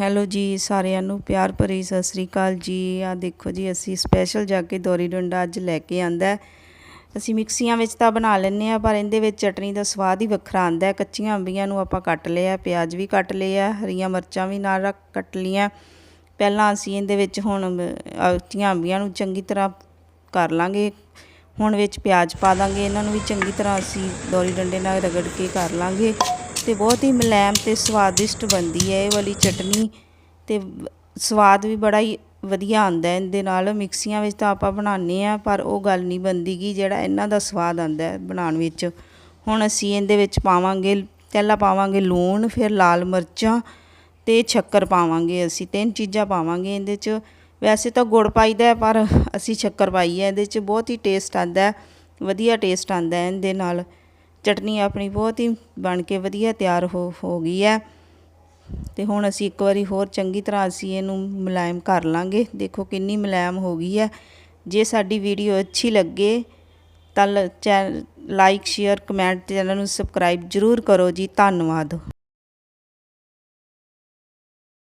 Hello ਜੀ, ਸਾਰਿਆਂ ਨੂੰ ਪਿਆਰ ਭਰੀ ਸਤਿ ਸ੍ਰੀ ਅਕਾਲ ਜੀ। ਆ ਦੇਖੋ ਜੀ, ਅਸੀਂ ਸਪੈਸ਼ਲ ਜਾ ਕੇ ਦੋਰੀ ਡੰਡਾ ਅੱਜ ਲੈ ਕੇ ਆਂਦਾ ਅਸੀਂ ਮਿਕਸੀਆਂ ਵਿੱਚ ਤਾਂ ਬਣਾ ਲੈਂਦੇ ਆ ਪਰ ਇਹਦੇ ਵਿੱਚ ਚਟਨੀ ਦਾ ਸਵਾਦ ਹੀ ਵੱਖਰਾ ਆਂਦਾ ਕੱਚੀਆਂ ਅੰਬੀਆਂ ਨੂੰ ਆਪਾਂ ਕੱਟ ਲਿਆ, ਪਿਆਜ਼ ਵੀ ਕੱਟ ਲਿਆ, ਹਰੀਆਂ ਮਿਰਚਾਂ ਵੀ ਨਾਲ ਰੱਖ ਕੱਟ ਲੀਆਂ ਪਹਿਲਾਂ ਅਸੀਂ ਇਹਦੇ ਵਿੱਚ ਹੁਣ ਕੱਚੀਆਂ ਅੰਬੀਆਂ ਨੂੰ ਚੰਗੀ ਤਰ੍ਹਾਂ ਕਰ ਲਾਂਗੇ। ਹੁਣ ਵਿੱਚ ਪਿਆਜ਼ ਪਾ ਦਾਂਗੇ, ਇਹਨਾਂ ਨੂੰ ਵੀ ਚੰਗੀ ਤਰ੍ਹਾਂ ਅਸੀਂ ਦੋਰੀ ਡੰਡੇ ਨਾਲ ਰਗੜ ਕੇ ਕਰ ਲਾਂਗੇ। ਤੇ ਬਹੁਤ ਹੀ ਮਲੈਮ ਤੇ ਸਵਾਦਿਸ਼ਟ ਬਣਦੀ ਹੈ ਇਹ ਵਾਲੀ ਚਟਨੀ ਤੇ ਸਵਾਦ ਵੀ ਬੜਾ ਹੀ ਵਧੀਆ ਆਉਂਦਾ ਹੈ। ਇਹਦੇ ਨਾਲ ਮਿਕਸੀਆਂ ਵਿੱਚ ਤਾਂ ਆਪਾਂ ਬਣਾਉਂਦੇ ਆ ਪਰ ਉਹ ਗੱਲ ਨਹੀਂ ਬਣਦੀ ਗੀ ਜਿਹੜਾ ਇਹਨਾਂ ਦਾ ਸਵਾਦ ਆਉਂਦਾ ਹੈ ਬਣਾਉਣ ਵਿੱਚ। ਹੁਣ ਅਸੀਂ ਇਹਦੇ ਵਿੱਚ ਪਾਵਾਂਗੇ ਪਹਿਲਾਂ ਪਾਵਾਂਗੇ ਲੂਣ ਫਿਰ ਲਾਲ ਮਿਰਚਾਂ ਤੇ ਸ਼ੱਕਰ ਪਾਵਾਂਗੇ ਅਸੀਂ। ਤਿੰਨ ਚੀਜ਼ਾਂ ਪਾਵਾਂਗੇ ਇਹਦੇ 'ਚ। ਵੈਸੇ ਤਾਂ ਗੁੜ ਪਾਈਦਾ ਹੈ, ਪਰ ਅਸੀਂ ਸ਼ੱਕਰ ਪਾਈ ਹੈ। ਇਹਦੇ 'ਚ ਬਹੁਤ ਹੀ ਟੇਸਟ ਆਉਂਦਾ ਵਧੀਆ ਟੇਸਟ ਆਉਂਦਾ ਇਹਦੇ ਨਾਲ। ਚਟਨੀ ਆਪਣੀ ਬਹੁਤ ਹੀ ਬਣ ਕੇ ਵਧੀਆ ਤਿਆਰ ਹੋ ਹੋ ਗਈ ਹੈ। ਤੇ ਹੁਣ ਅਸੀਂ ਇੱਕ ਵਾਰੀ ਹੋਰ ਚੰਗੀ ਤਰ੍ਹਾਂ ਅਸੀਂ ਇਹਨੂੰ ਮੁਲਾਇਮ ਕਰ ਲਾਂਗੇ। ਦੇਖੋ ਕਿੰਨੀ ਮੁਲਾਇਮ ਹੋ ਗਈ ਹੈ। ਜੇ ਸਾਡੀ ਵੀਡੀਓ ਅੱਛੀ ਲੱਗੇ ਤਾਂ ਲਾਈਕ ਸ਼ੇਅਰ ਕਮੈਂਟ ਚੈਨਲ ਨੂੰ ਸਬਸਕ੍ਰਾਈਬ ਜ਼ਰੂਰ ਕਰੋ ਜੀ। ਧੰਨਵਾਦ।